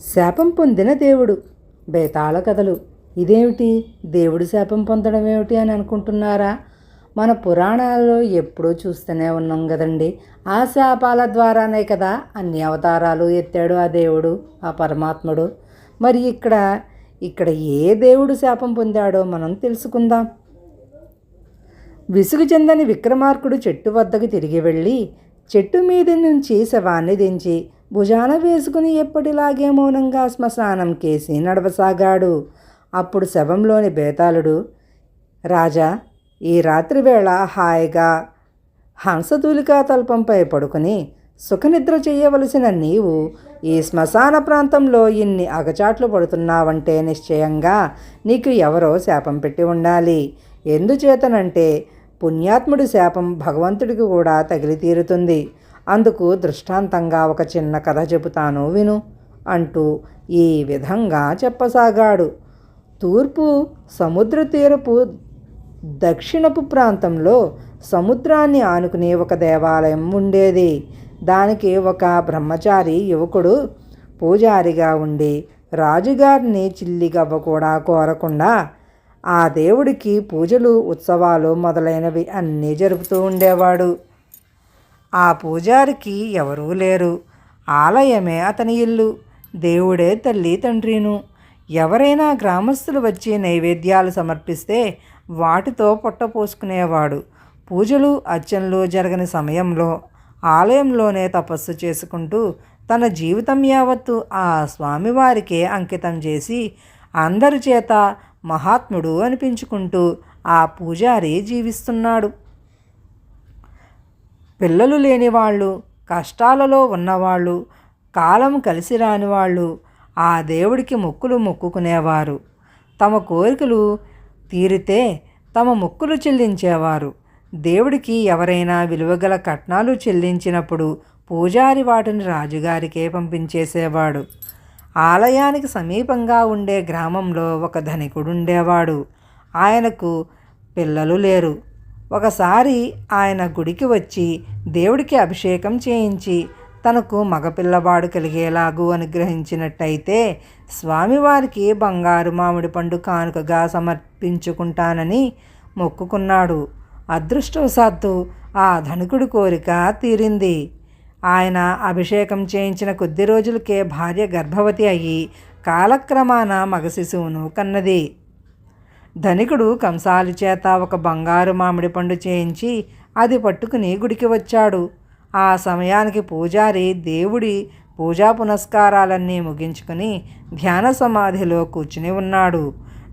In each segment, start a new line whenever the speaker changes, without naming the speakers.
శాపం పొందిన దేవుడు. బేతాళ కథలు. ఇదేమిటి? దేవుడు శాపం పొందడం ఏమిటి అని అనుకుంటున్నారా? మన పురాణాలలో ఎప్పుడూ చూస్తూనే ఉన్నాం కదండి. ఆ శాపాల ద్వారానే కదా అన్ని అవతారాలు ఎత్తాడు ఆ దేవుడు ఆ పరమాత్ముడు. మరి ఇక్కడ ఇక్కడ ఏ దేవుడు శాపం పొందాడో మనం తెలుసుకుందాం. విసుగు చెందని విక్రమార్కుడు చెట్టు వద్దకు తిరిగి వెళ్ళి చెట్టు మీద నుంచి శవాన్ని దించి భుజాన వేసుకుని ఎప్పటిలాగే మౌనంగా శ్మశానం కేసి నడవసాగాడు. అప్పుడు శవంలోని బేతాళుడు రాజా ఈ రాత్రి వేళ హాయిగా హంసతూలికా తల్పంపై పడుకుని సుఖనిద్ర చేయవలసిన నీవు ఈ శ్మశాన ప్రాంతంలో ఇన్ని అగచాట్లు పడుతున్నావంటే నిశ్చయంగా నీకు ఎవరో శాపం పెట్టి ఉండాలి. ఎందుచేతనంటే పుణ్యాత్ముడి శాపం భగవంతుడికి కూడా తగిలి తీరుతుంది అందుకు దృష్టాంతంగా ఒక చిన్న కథ చెబుతాను విను అంటూ ఈ విధంగా చెప్పసాగాడు. తూర్పు సముద్ర తీరపు దక్షిణపు ప్రాంతంలో సముద్రాన్ని ఆనుకునే ఒక దేవాలయం ఉండేది. దానికి ఒక బ్రహ్మచారి యువకుడు పూజారిగా ఉండి రాజుగారిని చిల్లిగవ్వ కూడా కోరకుండా ఆ దేవుడికి పూజలు ఉత్సవాలు మొదలైనవి అన్నీ జరుపుతూ ఉండేవాడు. ఆ పూజారికి ఎవరూ లేరు. ఆలయమే అతని ఇల్లు. దేవుడే తల్లి తండ్రిను. ఎవరైనా గ్రామస్తులు వచ్చి నైవేద్యాలు సమర్పిస్తే వాటితో పొట్టపోసుకునేవాడు పూజలు అర్చనలు జరగని సమయంలో ఆలయంలోనే తపస్సు చేసుకుంటూ తన జీవితం యావత్తు ఆ స్వామివారికే అంకితం చేసి అందరి చేత మహాత్ముడు అనిపించుకుంటూ ఆ పూజారి జీవిస్తున్నాడు. పిల్లలు లేని వాళ్ళు కష్టాలలో ఉన్నవాళ్ళు కాలం కలిసి రాని వాళ్ళు ఆ దేవుడికి మొక్కులు మొక్కుకునేవారు. తమ కోరికలు తీరితే తమ మొక్కులు చెల్లించేవారు. దేవుడికి ఎవరైనా విలువగల కట్నాలు చెల్లించినప్పుడు పూజారి వాటిని రాజుగారికే పంపించేసేవాడు. ఆలయానికి సమీపంగా ఉండే గ్రామంలో ఒక ధనికుడు ఉండేవాడు ఆయనకు పిల్లలు లేరు. ఒకసారి ఆయన గుడికి వచ్చి దేవుడికి అభిషేకం చేయించి తనకు మగపిల్లవాడు కలిగేలాగూ అనుగ్రహించినట్టయితే స్వామివారికి బంగారు మామిడి పండు కానుకగా సమర్పించుకుంటానని మొక్కుకున్నాడు. అదృష్టవశాత్తు ఆ ధనికుడి కోరిక తీరింది. ఆయన అభిషేకం చేయించిన కొద్ది రోజులకే భార్య గర్భవతి అయ్యి కాలక్రమాన మగ శిశువును కన్నది. ధనికుడు కంసాలి చేత ఒక బంగారు మామిడి పండు చేయించి అది పట్టుకుని గుడికి వచ్చాడు. ఆ సమయానికి పూజారి దేవుడి పూజా పునస్కారాలన్నీ ముగించుకుని ధ్యాన సమాధిలో కూర్చుని ఉన్నాడు.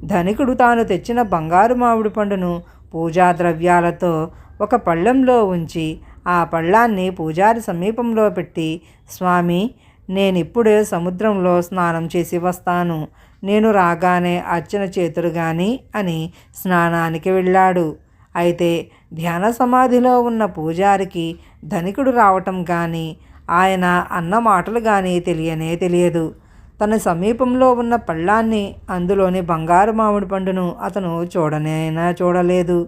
ధనికుడు తాను తెచ్చిన బంగారు మామిడి పండును పూజా ద్రవ్యాలతో ఒక పళ్ళెంలో ఉంచి ఆ పళ్ళాన్ని పూజారి సమీపంలో పెట్టి స్వామి నేనిప్పుడే సముద్రంలో స్నానం చేసి వస్తాను. నేను రాగానే అర్చన చేతుడు గాని అని స్నానానికి వెళ్ళాడు. అయితే ధ్యాన సమాధిలో ఉన్న పూజారికి ధనికుడు రావటం కానీ ఆయన అన్న మాటలు కానీ తెలియనే తెలియదు. తన సమీపంలో ఉన్న పళ్ళాన్ని అందులోని బంగారు మామిడి పండును అతను చూడనైనా చూడలేదు.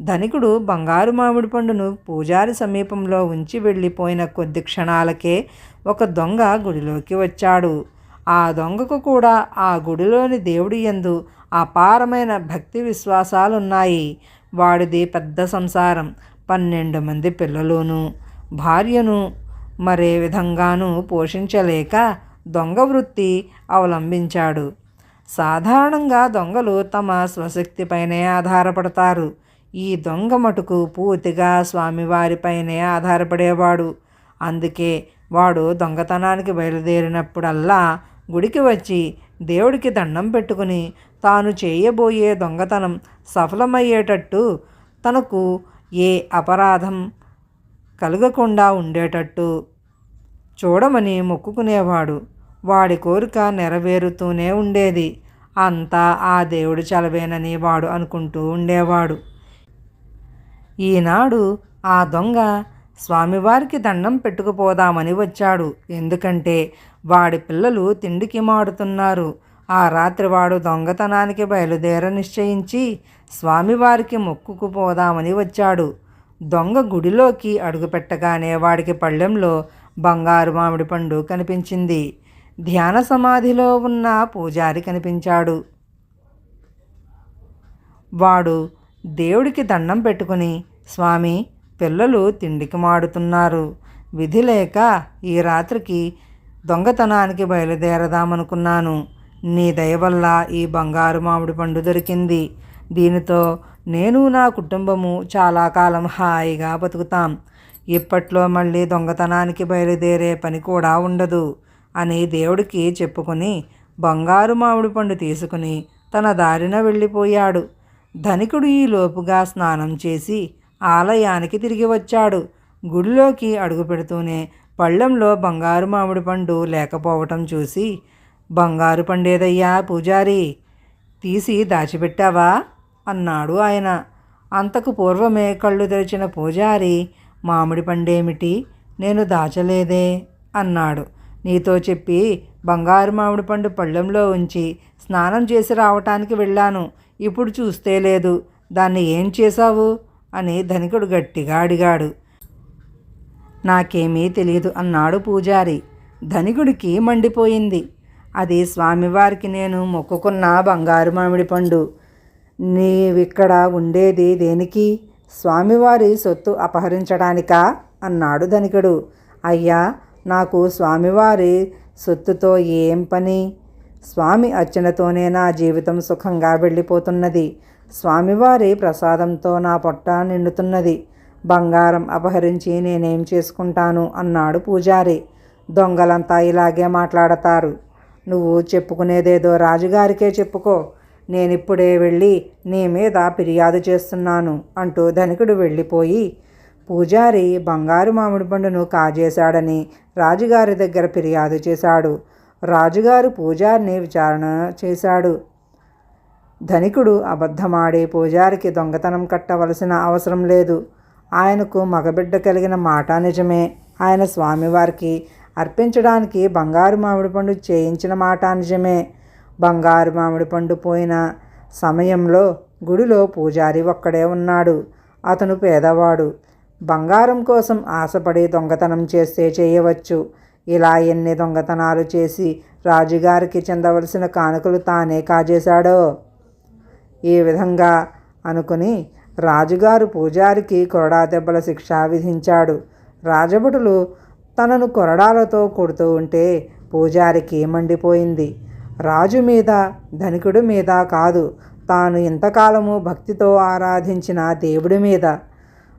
ధనికుడు బంగారు మామిడి పండును పూజారి సమీపంలో ఉంచి వెళ్ళిపోయిన కొద్ది క్షణాలకే ఒక దొంగ గుడిలోకి వచ్చాడు. ఆ దొంగకు కూడా ఆ గుడిలోని దేవుడి యందు అపారమైన భక్తి విశ్వాసాలున్నాయి. వాడిది పెద్ద సంసారం పన్నెండు మంది పిల్లలును. భార్యను మరే విధంగానూ పోషించలేక దొంగ వృత్తి అవలంబించాడు. సాధారణంగా దొంగలు తమ స్వశక్తిపైనే ఆధారపడతారు. ఈ దొంగ మటుకు పూర్తిగా స్వామివారిపైనే ఆధారపడేవాడు. అందుకే వాడు దొంగతనానికి బయలుదేరినప్పుడల్లా గుడికి వచ్చి దేవుడికి దండం పెట్టుకుని తాను చేయబోయే దొంగతనం సఫలమయ్యేటట్టు తనకు ఏ అపరాధం కలగకుండా ఉండేటట్టు చూడమని మొక్కుకునేవాడు. వాడి కోరిక నెరవేరుతూనే ఉండేది. అంతా ఆ దేవుడు చలవేనని వాడు అనుకుంటూ ఉండేవాడు. ఈనాడు ఆ దొంగ స్వామివారికి దండం పెట్టుకుపోదామని వచ్చాడు. ఎందుకంటే వాడి పిల్లలు తిండికి మాడుతున్నారు. ఆ రాత్రి వాడు దొంగతనానికి బయలుదేర నిశ్చయించి స్వామివారికి మొక్కుకుపోదామని వచ్చాడు. దొంగ గుడిలోకి అడుగుపెట్టగానే వాడికి పళ్ళెంలో బంగారు మామిడి పండు కనిపించింది. ధ్యాన సమాధిలో ఉన్న పూజారి కనిపించాడు. వాడు దేవుడికి దండం పెట్టుకుని స్వామి పిల్లలు తిండికి మాడుతున్నారు. విధి లేక ఈ రాత్రికి దొంగతనానికి బయలుదేరదామనుకున్నాను. నీ దయ వల్ల ఈ బంగారు మామిడి పండు దొరికింది. దీనితో నేను నా కుటుంబము చాలా కాలం హాయిగా బతుకుతాం. ఇప్పట్లో మళ్ళీ దొంగతనానికి బయలుదేరే పని కూడా ఉండదు అని దేవుడికి చెప్పుకొని బంగారు మామిడి పండు తీసుకుని తన దారిన వెళ్ళిపోయాడు. ధనికుడు ఈ లోపుగా స్నానం చేసి ఆలయానికి తిరిగి వచ్చాడు. గుడిలోకి అడుగు పెడుతూనే పళ్ళెంలో బంగారు మామిడి పండు లేకపోవటం చూసి బంగారు పండేదయ్యా పూజారి తీసి దాచిపెట్టావా? అన్నాడు ఆయన. అంతకు పూర్వమే కళ్ళు తెరిచిన పూజారి మామిడి పండేమిటి? నేను దాచలేదే అన్నాడు. నీతో చెప్పి బంగారు మామిడి పండు పళ్ళెంలో ఉంచి స్నానం చేసి రావటానికి వెళ్ళాను. ఇప్పుడు చూస్తే లేదు. దాన్ని ఏం చేశావు? అని ధనికుడు గట్టిగా అడిగాడు. నాకేమీ తెలియదు అన్నాడు పూజారి. ధనికుడికి మండిపోయింది. అది స్వామివారికి నేను మొక్కుకున్న బంగారు మామిడి పండు. నీవిక్కడ ఉండేది దేనికి? స్వామివారి సొత్తు అపహరించడానికా? అన్నాడు ధనికుడు. అయ్యా నాకు స్వామివారి సొత్తుతో ఏం పని? స్వామి అర్చనతోనే నా జీవితం సుఖంగా వెళ్ళిపోతున్నది. స్వామివారి ప్రసాదంతో నా పొట్ట నిండుతున్నది. బంగారం అపహరించి నేనేం చేసుకుంటాను? అన్నాడు పూజారి. దొంగలంతా ఇలాగే మాట్లాడతారు. నువ్వు చెప్పుకునేదేదో రాజుగారికే చెప్పుకో. నేనిప్పుడే వెళ్ళి నీ మీద ఫిర్యాదు చేస్తున్నాను అంటూ ధనికుడు వెళ్ళిపోయి పూజారి బంగారు మామిడి పండును కాజేశాడని రాజుగారి దగ్గర ఫిర్యాదు చేశాడు. రాజుగారు పూజారిని విచారణ చేశాడు. ధనికుడు అబద్ధమాడి పూజారికి దొంగతనం కట్టవలసిన అవసరం లేదు. ఆయనకు మగబిడ్డ కలిగిన మాట నిజమే. ఆయన స్వామివారికి అర్పించడానికి బంగారు మామిడి పండు చేయించిన మాట నిజమే. బంగారు మామిడి పండు పోయిన సమయంలో గుడిలో పూజారి ఒక్కడే ఉన్నాడు. అతను పేదవాడు. బంగారం కోసం ఆశపడి దొంగతనం చేస్తే చేయవచ్చు. ఇలా ఎన్ని దొంగతనాలు చేసి రాజుగారికి చెందవలసిన కానుకలు తానే కాజేశాడో? ఈ విధంగా అనుకుని రాజుగారు పూజారికి కొరడా దెబ్బల శిక్ష విధించాడు. రాజభటులు తనను కొరడాలతో కొడుతూ ఉంటే పూజారికి మండిపోయింది. రాజు మీద ధనికుడి మీద కాదు తాను ఇంతకాలము భక్తితో ఆరాధించిన దేవుడి మీద.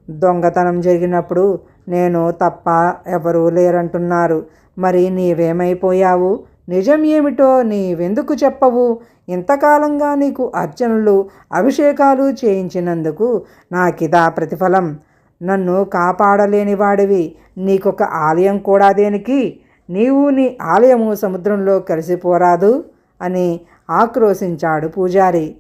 దొంగతనం జరిగినప్పుడు నేను తప్ప ఎవరూ లేరంటున్నారు. మరి నీవేమైపోయావు? నిజం ఏమిటో నీవెందుకు చెప్పవు? ఇంతకాలంగా నీకు అర్చనలు అభిషేకాలు చేయించినందుకు నాకిదా ప్రతిఫలం. నన్ను కాపాడలేని వాడివి. నీకొక ఆలయం కూడా దేనికి? నీవు నీ ఆలయము సముద్రంలో కలిసిపోరాదు అని ఆక్రోశించాడు పూజారి.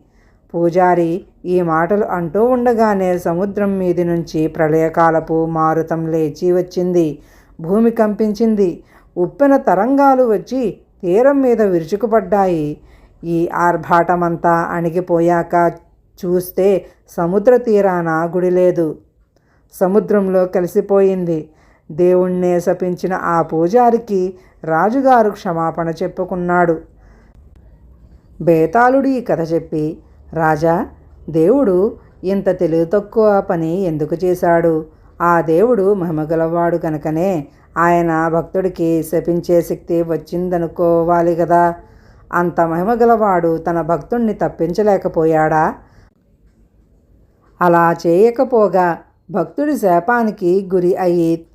పూజారి ఈ మాటలు అంటూ ఉండగానే సముద్రం మీది నుంచి ప్రళయకాలపు మారుతం లేచి వచ్చింది. భూమి కంపించింది. ఉప్పెన తరంగాలు వచ్చి తీరం మీద విరుచుకుపడ్డాయి. ఈ ఆర్భాటమంతా అణిగిపోయాక చూస్తే సముద్ర తీరాన గుడి లేదు. సముద్రంలో కలిసిపోయింది. దేవుణ్ణే శపించిన ఆ పూజారికి రాజుగారు క్షమాపణ చెప్పుకున్నాడు. బేతాళుడు ఈ కథ చెప్పి రాజా దేవుడు ఇంత తెలివి తక్కువ పని ఎందుకు చేశాడు? ఆ దేవుడు మహిమగలవాడు కనుకనే ఆయన భక్తుడికి శపించే శక్తి వచ్చిందనుకోవాలి కదా. అంత మహిమగలవాడు తన భక్తుణ్ణి తప్పించలేకపోయాడా? అలా చేయకపోగా భక్తుడి శాపానికి గురి అయ్యి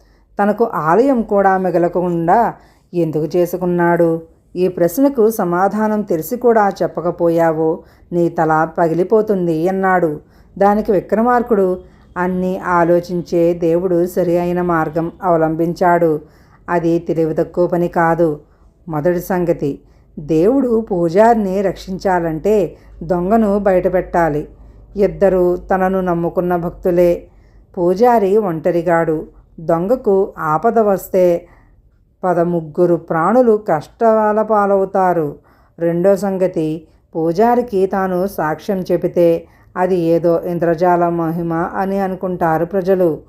తనకు ఆలయం కూడా మిగలకుండా ఎందుకు చేసుకున్నాడు? ఈ ప్రశ్నకు సమాధానం తెలిసి కూడా చెప్పకపోయావో నీ తల పగిలిపోతుంది అన్నాడు. దానికి విక్రమార్కుడు అన్నీ ఆలోచించే దేవుడు సరి అయిన మార్గం అవలంబించాడు. అది తెలివి తక్కువ పని కాదు. మొదటి సంగతి దేవుడు పూజారిని రక్షించాలంటే దొంగను బయటపెట్టాలి. ఇద్దరు తనను నమ్ముకున్న భక్తులే. పూజారి ఒంటరిగాడు. దొంగకు ఆపద వస్తే పదముగ్గురు ప్రాణులు కష్టాల పాలవుతారు. రెండో సంగతి పూజారికి తాను సాక్ష్యం చెబితే అది ఏదో ఇంద్రజాల మహిమ అని అనుకుంటారు ప్రజలు.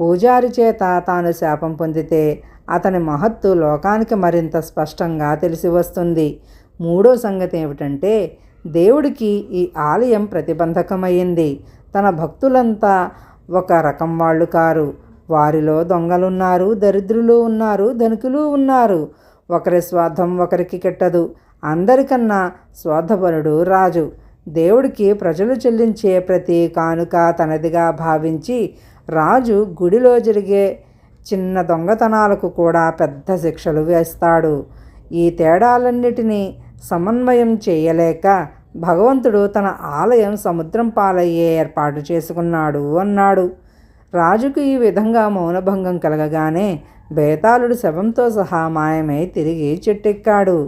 పూజారి చేత తాను శాపం పొందితే అతని మహత్తు లోకానికి మరింత స్పష్టంగా తెలిసి వస్తుంది. మూడో సంగతి ఏమిటంటే దేవుడికి ఈ ఆలయం ప్రతిబంధకమైంది. తన భక్తులంతా ఒక రకం వాళ్ళు కారు. వారిలో దొంగలున్నారు దరిద్రులు ఉన్నారు ధనికులు ఉన్నారు. ఒకరి స్వార్థం ఒకరికి కెట్టదు. అందరికన్నా స్వార్థపరుడు రాజు. దేవుడికి ప్రజలు చెల్లించే ప్రతి కానుక తనదిగా భావించి రాజు గుడిలో జరిగే చిన్న దొంగతనాలకు కూడా పెద్ద శిక్షలు వేస్తాడు. ఈ తేడాలన్నిటినీ సమన్వయం చేయలేక భగవంతుడు తన ఆలయం సముద్రం పాలయ్యే ఏర్పాటు చేసుకున్నాడు అన్నాడు. రాజుకు ఈ విధంగా మౌనభంగం కలగగానే బేతాళుడు శవంతో సహా మాయమై తిరిగి చెట్టెక్కాడు.